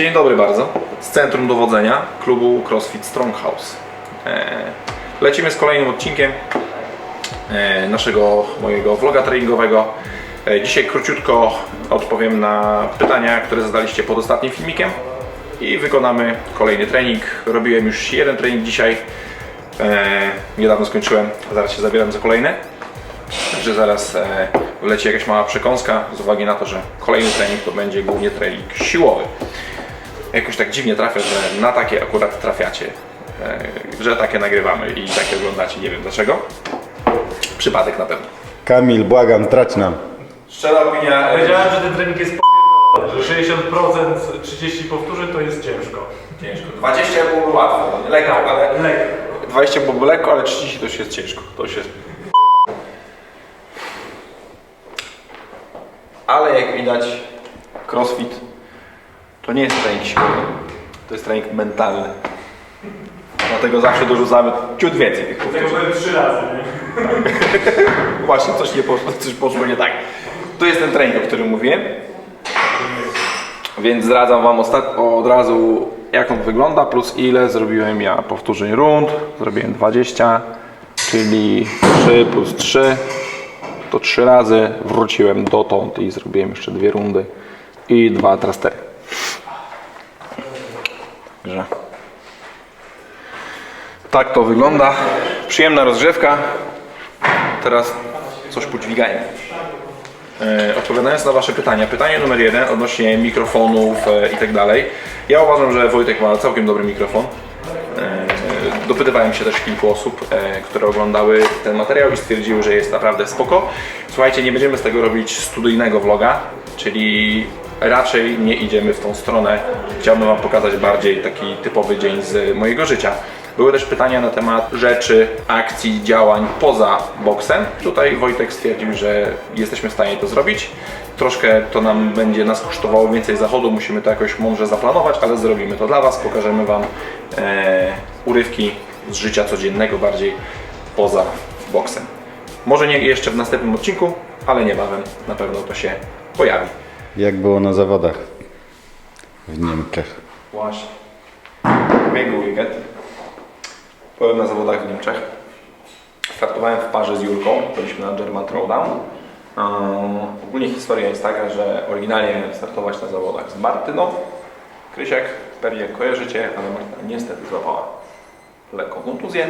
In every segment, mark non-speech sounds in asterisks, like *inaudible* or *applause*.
Dzień dobry bardzo. Z Centrum Dowodzenia klubu CrossFit Stronghouse. E, Lecimy z kolejnym odcinkiem e, naszego mojego vloga treningowego. E, Dzisiaj króciutko odpowiem na pytania, które zadaliście pod ostatnim filmikiem i wykonamy kolejny trening. Robiłem już jeden trening dzisiaj. Niedawno skończyłem, zaraz się zabieram za kolejny. Także zaraz wleci jakaś mała przekąska z uwagi na to, że kolejny trening to będzie głównie trening siłowy. Jakoś tak dziwnie trafia, że na takie akurat trafiacie, e, że takie nagrywamy i takie oglądacie. Nie wiem dlaczego. Przypadek na pewno. Kamil, błagam, trać nam. Szczera opinia. e, Powiedziałem, że ten trening jest p***dolony, że 60% 30 powtórzeń to jest ciężko. Ciężko. 20 byłoby łatwo, lekko, ale Lekko. 20 byłoby lekko, ale 30 to już jest ciężko. To już jest. Ale jak widać, crossfit to nie jest trening siłowy, to jest trening mentalny. Dlatego zawsze dorzucamy ciut więcej tych Tego powtórzeń. byłem trzy razy, nie? *laughs* Właśnie coś nie poszło, coś poszło nie tak. To jest ten trening, o którym mówiłem. Więc zdradzam Wam ostat- od razu, jak on wygląda, plus ile zrobiłem ja powtórzeń rund. Zrobiłem 20, czyli 3 plus 3 to 3 razy. Wróciłem dotąd i zrobiłem jeszcze dwie rundy i dwa trastery. Także tak to wygląda. Przyjemna rozgrzewka. Teraz coś podźwigajmy. E, Odpowiadając na Wasze pytania, pytanie numer jeden odnośnie mikrofonów e, i tak dalej. Ja uważam, że Wojtek ma całkiem dobry mikrofon. E, Dopytywałem się też kilku osób, które oglądały ten materiał i stwierdziły, że jest naprawdę spoko. Słuchajcie, nie będziemy z tego robić studyjnego vloga, czyli raczej nie idziemy w tą stronę. Chciałbym Wam pokazać bardziej taki typowy dzień z mojego życia. Były też pytania na temat rzeczy, akcji, działań poza boksem. Tutaj Wojtek stwierdził, że jesteśmy w stanie to zrobić. Troszkę to nam będzie nas kosztowało więcej zachodu, musimy to jakoś mądrze zaplanować, ale zrobimy to dla Was. Pokażemy Wam e, urywki z życia codziennego, bardziej poza boksem. Może nie jeszcze w następnym odcinku, ale niebawem na pewno to się pojawi. Jak było na zawodach w Niemczech? Właśnie. Biegły weekend. Byłem na zawodach w Niemczech. Startowałem w parze z Julką. Byliśmy na German Throwdown. Ogólnie historia jest taka, że oryginalnie startować na zawodach z Martyną. Krysiak, pewnie kojarzycie, ale Martyna niestety złapała lekką kontuzję.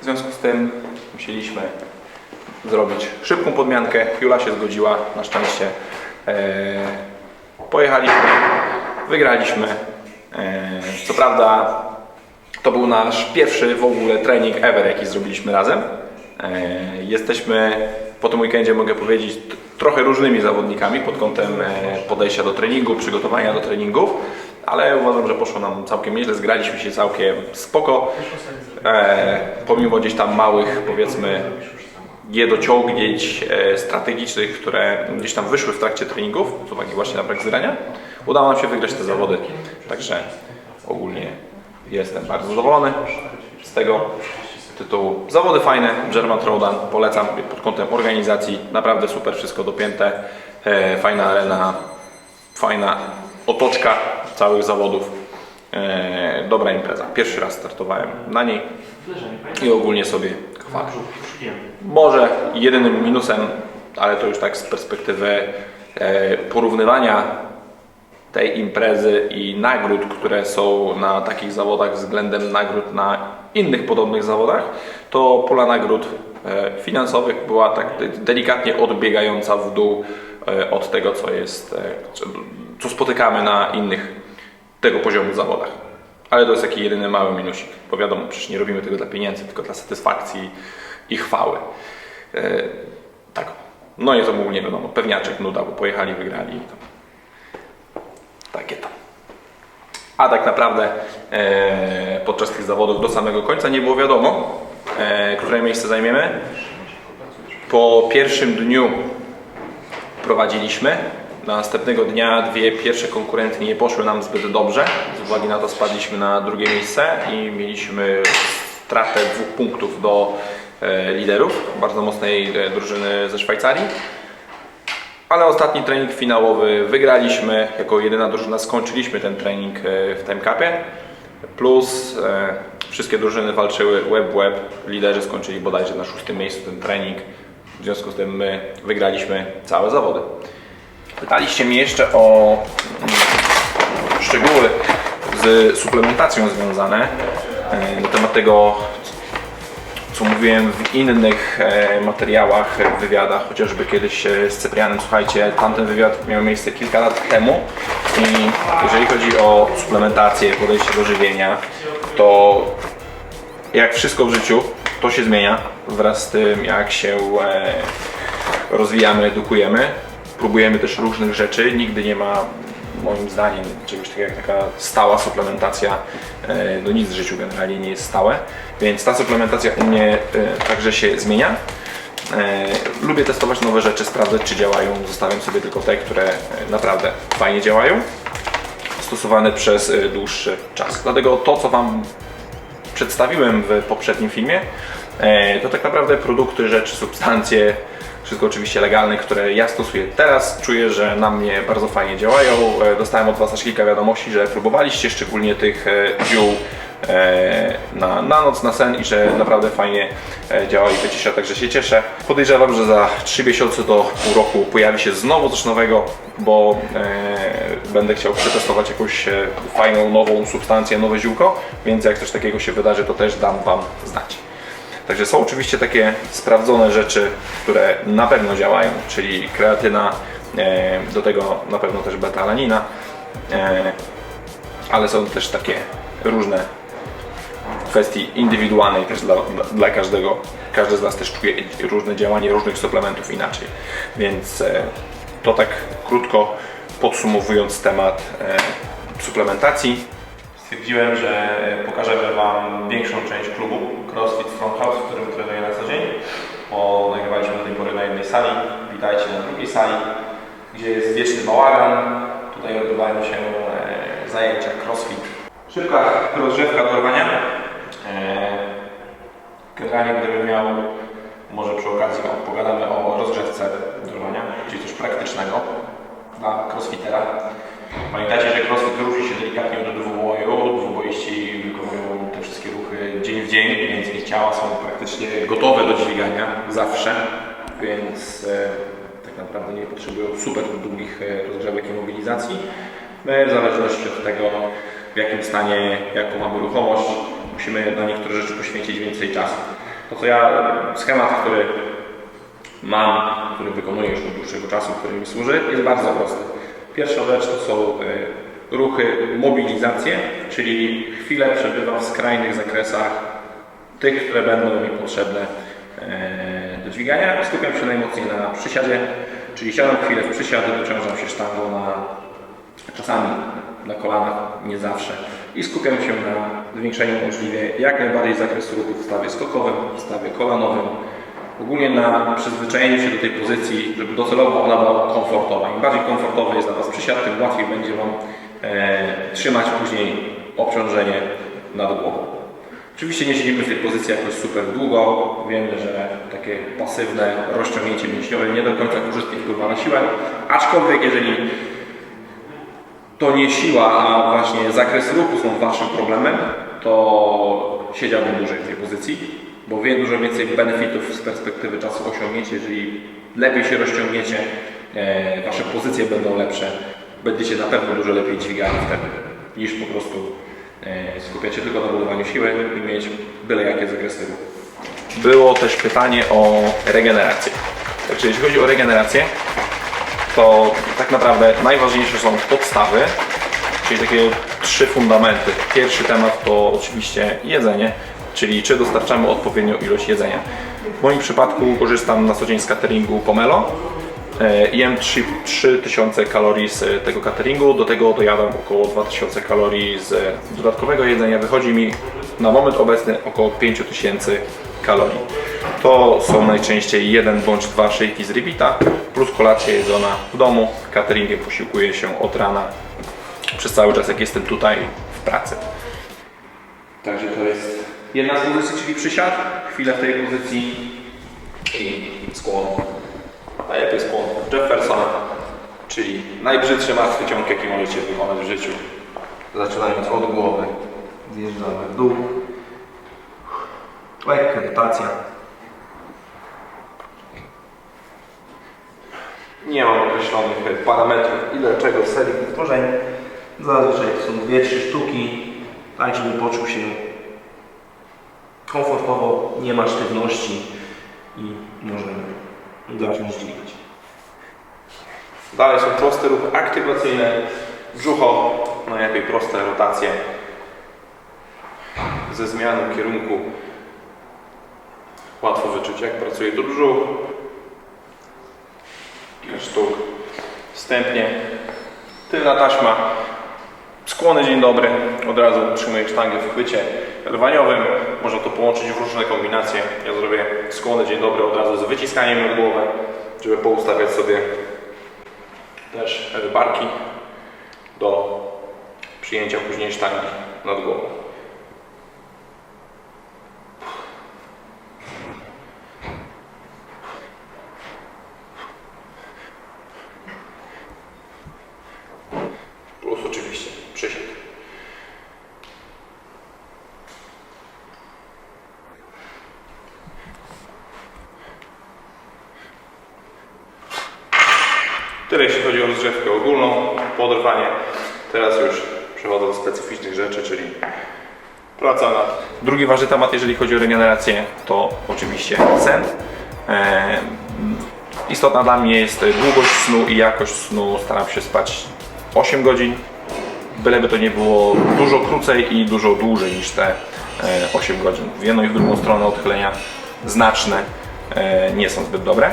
W związku z tym musieliśmy zrobić szybką podmiankę. Jula się zgodziła, na szczęście. Eee, pojechaliśmy, wygraliśmy. Eee, Co prawda to był nasz pierwszy w ogóle trening ever, jaki zrobiliśmy razem. Eee, Jesteśmy po tym weekendzie, mogę powiedzieć, trochę różnymi zawodnikami pod kątem e, podejścia do treningu, przygotowania do treningów, ale uważam, że poszło nam całkiem nieźle, zgraliśmy się całkiem spoko. Eee, Pomimo gdzieś tam małych, powiedzmy, niedociągnięć e, strategicznych, które gdzieś tam wyszły w trakcie treningów, z uwagi właśnie na brak zgrania, udało nam się wygrać te zawody. Także ogólnie jestem bardzo zadowolony z tego tytułu. Zawody fajne, German Throwdown, polecam pod kątem organizacji, naprawdę super wszystko dopięte, e, fajna arena, fajna otoczka całych zawodów, e, dobra impreza. Pierwszy raz startowałem na niej i ogólnie sobie chwalę. Może jedynym minusem, ale to już tak z perspektywy e, porównywania tej imprezy i nagród, które są na takich zawodach względem nagród na innych podobnych zawodach, to pula nagród e, finansowych była tak de- delikatnie odbiegająca w dół e, od tego, co jest, e, co- spotykamy na innych tego poziomu zawodach. Ale to jest taki jedyny mały minusik, bo wiadomo, przecież nie robimy tego dla pieniędzy, tylko dla satysfakcji i chwały. Tak. No i to był, nie wiadomo, pewniaczek, nuda, bo pojechali, wygrali. Takie tam. A tak naprawdę e, podczas tych zawodów do samego końca nie było wiadomo, e, które miejsce zajmiemy. Po pierwszym dniu prowadziliśmy. Następnego dnia dwie pierwsze konkurentki nie poszły nam zbyt dobrze. Z uwagi na to spadliśmy na drugie miejsce i mieliśmy stratę dwóch punktów do e, liderów bardzo mocnej e, drużyny ze Szwajcarii. Ale ostatni trening finałowy wygraliśmy. Jako jedyna drużyna skończyliśmy ten trening e, w Time Cupie. Plus e, wszystkie drużyny walczyły web web. Liderzy skończyli bodajże na szóstym miejscu ten trening. W związku z tym my wygraliśmy całe zawody. Pytaliście mnie jeszcze o mm, szczegóły z suplementacją związane. e, Na temat tego, co mówiłem w innych e, materiałach, wywiadach, chociażby kiedyś e, z Cyprianem, słuchajcie, tamten wywiad miał miejsce kilka lat temu i jeżeli chodzi o suplementację, podejście do żywienia, to jak wszystko w życiu, to się zmienia wraz z tym, jak się e, rozwijamy, edukujemy. Próbujemy też różnych rzeczy. Nigdy nie ma, moim zdaniem, czegoś takiego jak taka stała suplementacja. E, No nic w życiu generalnie nie jest stałe, więc ta suplementacja u mnie e, także się zmienia. E, Lubię testować nowe rzeczy, sprawdzać czy działają. Zostawiam sobie tylko te, które naprawdę fajnie działają, stosowane przez dłuższy czas. Dlatego to, co Wam przedstawiłem w poprzednim filmie, to tak naprawdę produkty, rzeczy, substancje, wszystko oczywiście legalne, które ja stosuję teraz. Czuję, że na mnie bardzo fajnie działają. E, Dostałem od Was aż kilka wiadomości, że próbowaliście szczególnie tych e, ziół e, na, na noc, na sen i że naprawdę fajnie działa i wycisza, także się cieszę. Podejrzewam, że za 3 miesiące do pół roku pojawi się znowu coś nowego, bo e, będę chciał przetestować jakąś fajną, nową substancję, nowe ziółko, więc jak coś takiego się wydarzy, to też dam Wam znać. Także są oczywiście takie sprawdzone rzeczy, które na pewno działają, czyli kreatyna, e, do tego na pewno też beta-alanina, e, ale są też takie różne kwestii indywidualnej też dla, dla, każdego. Każdy z nas też czuje różne działanie różnych suplementów inaczej. Więc e, to tak krótko podsumowując temat suplementacji. Stwierdziłem, że pokażemy Wam większą część klubu CrossFit Front House, w którym trenuję na co dzień. Bo nagrywaliśmy do tej pory na jednej sali. Witajcie na drugiej sali, gdzie jest wieczny bałagan. Tutaj odbywają się e, zajęcia CrossFit. Szybka rozgrzewka do rwania. E, Generalnie gdybym miał, może przy okazji pogadamy o rozgrzewce do rwania, czyli coś praktycznego dla crossfitera. Pamiętajcie, że crossfit różni się delikatnie od dwuboju. Dwuboiści wykonują te wszystkie ruchy dzień w dzień, więc ich ciała są praktycznie gotowe do dźwigania zawsze, więc e, tak naprawdę nie potrzebują super długich e, rozgrzewek i mobilizacji. My w zależności od tego, w jakim stanie, jaką mamy ruchomość, musimy na niektóre rzeczy poświęcić więcej czasu. To co ja, schemat, który mam, który wykonuję już od dłuższego czasu, który mi służy, jest bardzo prosty. Pierwsza rzecz to są y, ruchy mobilizacje, czyli chwilę przebywam w skrajnych zakresach tych, które będą mi potrzebne y, do dźwigania. Skupiam się najmocniej na przysiadzie, czyli siadam chwilę w przysiad, dociążam się sztangą na czasami na kolanach, nie zawsze. I skupiam się na zwiększeniu możliwie jak najbardziej zakresu ruchu w stawie skokowym, w stawie kolanowym. Ogólnie na przyzwyczajeniu się do tej pozycji, żeby docelowo ona była komfortowa. Im bardziej komfortowy jest dla Was przysiad, tym łatwiej będzie Wam e, trzymać później obciążenie nad głową. Oczywiście nie siedzimy w tej pozycji jakoś super długo. Wiemy, że takie pasywne rozciągnięcie mięśniowe nie do końca korzystnie wpływa na siłę. Aczkolwiek jeżeli to nie siła, a właśnie zakres ruchu są Waszym problemem, to siedziałbym dłużej w tej pozycji, bo wiem dużo więcej benefitów z perspektywy czasu osiągniecie, jeżeli lepiej się rozciągniecie, e, Wasze pozycje będą lepsze, będziecie na pewno dużo lepiej dźwigali wtedy, niż po prostu e, skupiać się tylko na budowaniu siły i mieć byle jakie zakresy. Było też pytanie o regenerację. Także jeśli chodzi o regenerację, to tak naprawdę najważniejsze są podstawy, czyli takie trzy fundamenty. Pierwszy temat to oczywiście jedzenie, czyli czy dostarczamy odpowiednią ilość jedzenia. W moim przypadku korzystam na co dzień z cateringu Pomelo. E, Jem 3 3000 kalorii z tego cateringu, do tego dojadam około 2000 kalorii z dodatkowego jedzenia. Wychodzi mi na moment obecny około 5000 kalorii. To są najczęściej jeden bądź dwa szejki z rybita plus kolacja jedzona w domu. Cateringiem posiłkuję się od rana przez cały czas jak jestem tutaj w pracy. Także to jest jedna z pozycji, czyli przysiad. Chwilę w tej pozycji i skłon. Najlepiej skłon Jeffersona. Czyli najbrzydszy martwy ciąg, jaki możecie wykonać w życiu. Zaczynając od głowy, zjeżdżamy w dół. Lekka rotacja. Nie mam określonych parametrów, ile czego serii powtórzeń. Zazwyczaj to są 2-3 sztuki, tak żeby poczuł się komfortowo, nie ma sztywności i możemy zacząć dźwigać. Dalej są proste ruchy aktywacyjne, brzucho, najlepiej proste rotacje ze zmianą kierunku. Łatwo wyczuć jak pracuje tu brzuch. Kilka sztuk. Wstępnie tylna taśma, skłony dzień dobry, od razu utrzymuję sztangę w chwycie rwaniowym. Można to połączyć w różne kombinacje. Ja zrobię skłony dzień dobry od razu z wyciskaniem nad głowę, żeby poustawiać sobie też barki do przyjęcia później sztangi nad głową. Plus oczywiście przysiad. Tyle jeśli chodzi o rozgrzewkę ogólną, podrwanie. Teraz już przechodzę do specyficznych rzeczy, czyli praca nad... Drugi ważny temat, jeżeli chodzi o regenerację, to oczywiście sen. E, istotna dla mnie jest długość snu i jakość snu. Staram się spać 8 godzin, byleby to nie było dużo krócej i dużo dłużej niż te e, 8 godzin. W jedną i w drugą stronę odchylenia znaczne e, nie są zbyt dobre.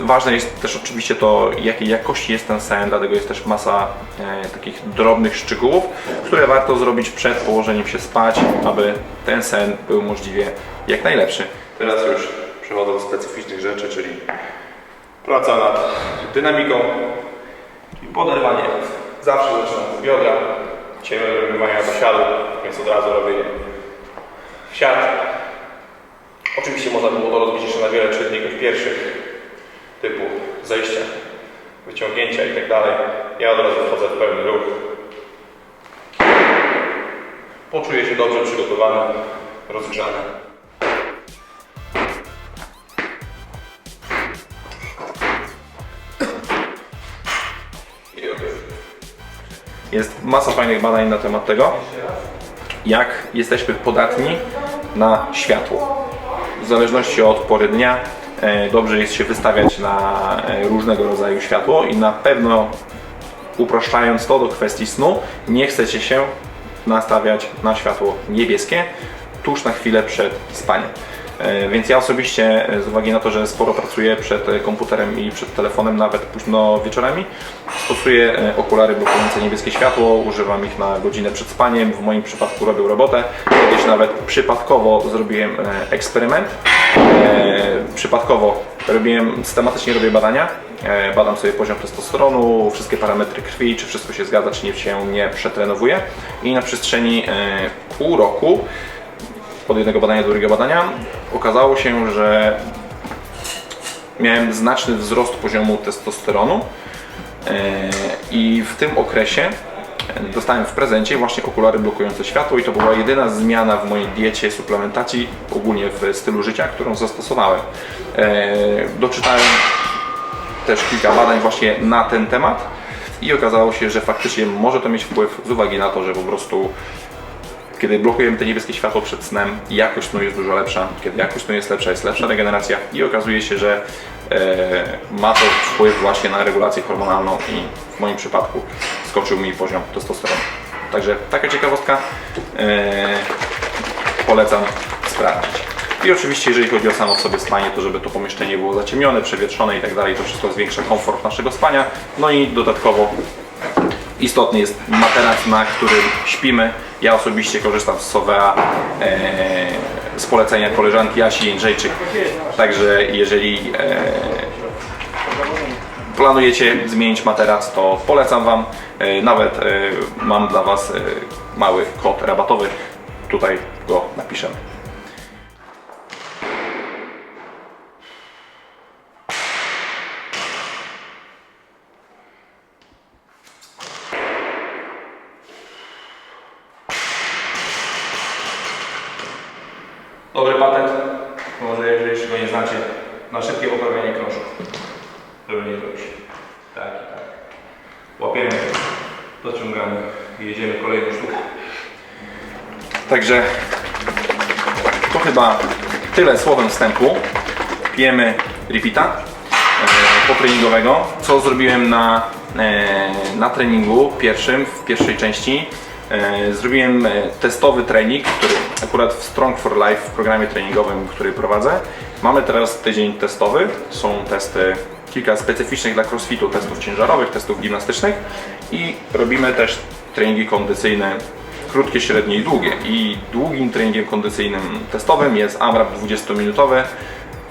Ważne jest też oczywiście to, jakiej jakości jest ten sen, dlatego jest też masa e, takich drobnych szczegółów, które warto zrobić przed położeniem się spać, aby ten sen był możliwie jak najlepszy. Teraz już przechodzę do specyficznych rzeczy, czyli praca nad dynamiką, czyli poderwanie. Zawsze zaczynam z biodra, ciemy wyrwania do siadu, więc od razu robię siad. Oczywiście można było to rozbić jeszcze na wiele czynników pierwszych, typu zejścia, wyciągnięcia i tak. Ja od razu wchodzę w pełny ruch. Poczuję się dobrze przygotowany, rozgrzany. Jest masa fajnych badań na temat tego, jak jesteśmy podatni na światło. W zależności od pory dnia dobrze jest się wystawiać na e, różnego rodzaju światło i na pewno upraszczając to do kwestii snu, nie chcecie się nastawiać na światło niebieskie tuż na chwilę przed spaniem. E, Więc ja osobiście, e, z uwagi na to, że sporo pracuję przed e, komputerem i przed telefonem, nawet późno wieczorami, stosuję e, okulary blokujące niebieskie światło, używam ich na godzinę przed spaniem. W moim przypadku robię robotę. Kiedyś nawet przypadkowo zrobiłem e, eksperyment. E, Przypadkowo robiłem, systematycznie robię badania. E, Badam sobie poziom testosteronu, wszystkie parametry krwi, czy wszystko się zgadza, czy nie się nie przetrenowuje. I na przestrzeni e, pół roku od jednego badania do drugiego badania okazało się, że miałem znaczny wzrost poziomu testosteronu i w tym okresie dostałem w prezencie właśnie okulary blokujące światło i to była jedyna zmiana w mojej diecie, suplementacji, ogólnie w stylu życia, którą zastosowałem. E, Doczytałem też kilka badań właśnie na ten temat i okazało się, że faktycznie może to mieć wpływ z uwagi na to, że po prostu kiedy blokujemy te niebieskie światło przed snem, jakość snu jest dużo lepsza. Kiedy jakość snu jest lepsza, jest lepsza regeneracja i okazuje się, że e, ma to wpływ właśnie na regulację hormonalną i w moim przypadku skoczył mi poziom testosteronu. Także taka ciekawostka e, polecam sprawdzić. I oczywiście, jeżeli chodzi o samo w sobie spanie, to żeby to pomieszczenie było zaciemnione, przewietrzone i tak dalej, to wszystko zwiększa komfort naszego spania. No i dodatkowo Istotny jest materac, na którym śpimy. Ja osobiście korzystam z Sovea e, z polecenia koleżanki Asi Jędrzejczyk. Także jeżeli e, planujecie zmienić materac, to polecam Wam. E, nawet mam dla Was mały kod rabatowy. Tutaj go napiszemy. Dobry patent, może jeżeli jeszcze go nie znacie, na szybkie poprawianie krążków. Żeby nie zrobić. Tak i tak. Łapiemy, dociągamy i jedziemy kolejną sztukę. Także to chyba tyle słowem wstępu. Pijemy repeata e, potreningowego, co zrobiłem na, e, na treningu pierwszym, w pierwszej części. E, Zrobiłem testowy trening, który akurat w Strong for Life w programie treningowym, który prowadzę. Mamy teraz tydzień testowy. Są testy, kilka specyficznych dla crossfitu, testów ciężarowych, testów gimnastycznych i robimy też treningi kondycyjne krótkie, średnie i długie. I długim treningiem kondycyjnym testowym jest AMRAP 20-minutowy.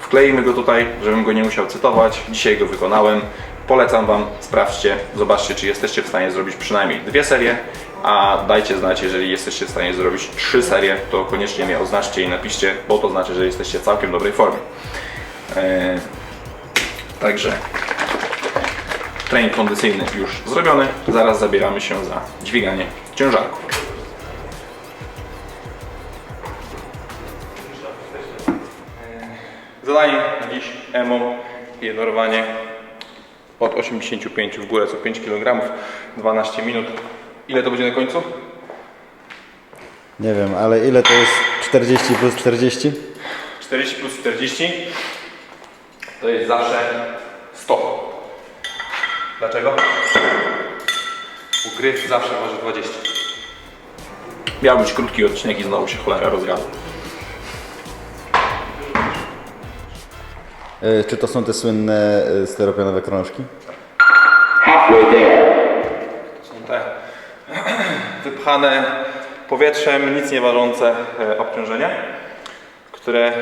Wkleimy go tutaj, żebym go nie musiał cytować. Dzisiaj go wykonałem. Polecam Wam, sprawdźcie, zobaczcie, czy jesteście w stanie zrobić przynajmniej dwie serie, a dajcie znać, jeżeli jesteście w stanie zrobić trzy serie, to koniecznie mnie oznaczcie i napiszcie, bo to znaczy, że jesteście w całkiem dobrej formie. Eee, także trening kondycyjny już zrobiony. Zaraz zabieramy się za dźwiganie ciężarków. Na dziś EMO jednorowanie od 85 w górę co 5 kg 12 minut. Ile to będzie na końcu? Nie wiem, ale ile to jest 40 plus 40? 40 plus 40 to jest zawsze 100. Dlaczego? Ugryw zawsze waży 20. Miał być krótki odcinek i znowu się cholera rozgadł. Czy to są te słynne e, steropianowe krążki? Są te *clears throat* wypchane powietrzem, nic nie ważące e, obciążenia, które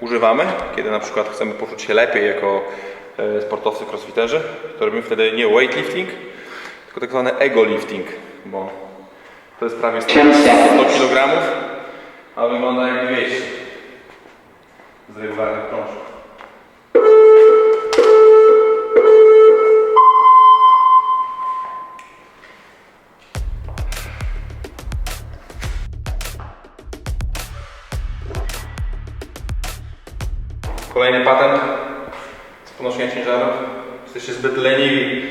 używamy, kiedy na przykład chcemy poczuć się lepiej jako e, sportowcy crossfiterzy, to robimy wtedy nie weightlifting, tylko tak zwany ego lifting, bo to jest prawie 100, 100 kg, a wygląda jak 200 z regularnych krążków. Kolejny patent z podnoszenia ciężarów. Jesteście zbyt leniwi,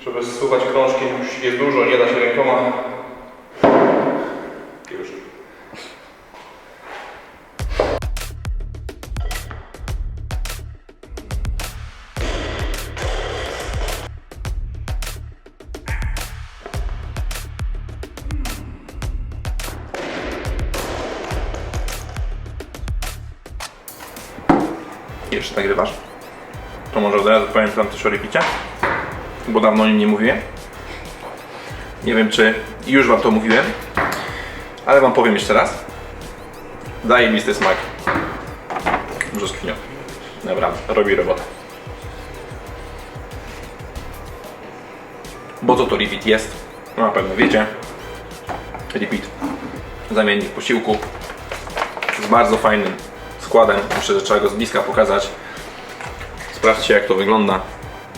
żeby zsuwać krążki. Już jest dużo, nie da się rękoma. Jeszcze nagrywasz? To może od razu powiem tam też o repicie, bo dawno o nim nie mówiłem. Nie wiem, czy już Wam to mówiłem, ale Wam powiem jeszcze raz. Daje listy smak. Brzoskwinio. Dobra, robi robotę. Bo co to repeat jest? No na pewno wiecie. Repeat. Zamiennik posiłku z bardzo fajnym składem. Myślę, że trzeba go z bliska pokazać. Sprawdźcie jak to wygląda.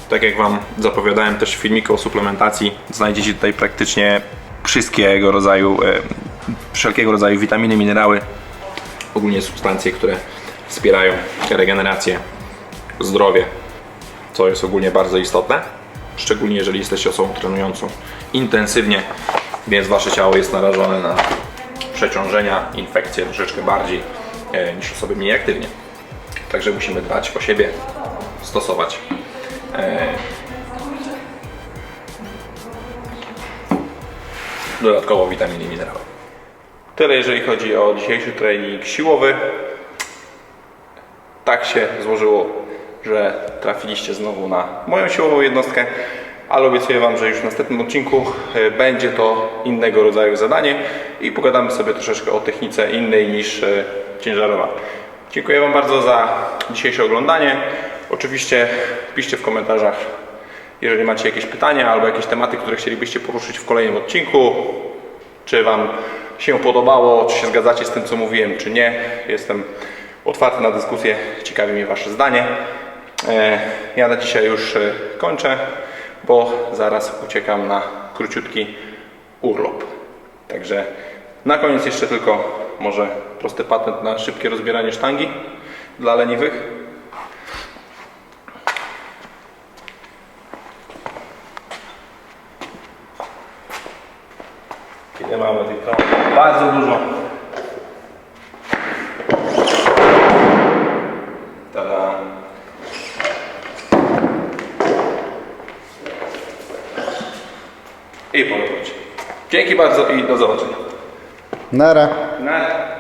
Tak jak Wam zapowiadałem też w filmiku o suplementacji, znajdziecie tutaj praktycznie wszystkiego rodzaju, e, wszelkiego rodzaju witaminy, minerały, ogólnie substancje, które wspierają regenerację, zdrowie, co jest ogólnie bardzo istotne. Szczególnie jeżeli jesteście osobą trenującą intensywnie, więc Wasze ciało jest narażone na przeciążenia, infekcje troszeczkę bardziej niż osoby mniej aktywnie. Także musimy dbać o siebie, stosować e, dodatkowo witaminy i minerały. Tyle jeżeli chodzi o dzisiejszy trening siłowy. Tak się złożyło, że trafiliście znowu na moją siłową jednostkę, ale obiecuję Wam, że już w następnym odcinku e, będzie to innego rodzaju zadanie i pogadamy sobie troszeczkę o technice innej niż e, ciężarowa. Dziękuję Wam bardzo za dzisiejsze oglądanie. Oczywiście piszcie w komentarzach, jeżeli macie jakieś pytania albo jakieś tematy, które chcielibyście poruszyć w kolejnym odcinku. Czy Wam się podobało, czy się zgadzacie z tym, co mówiłem, czy nie. Jestem otwarty na dyskusję, ciekawi mnie Wasze zdanie. E, Ja na dzisiaj już e, kończę, bo zaraz uciekam na króciutki urlop. Także na koniec jeszcze tylko może prosty patent na szybkie rozbieranie sztangi dla leniwych. Ile mamy tych? Bardzo dużo. Tada. I powróć. Dzięki bardzo i do zobaczenia. Nara. Na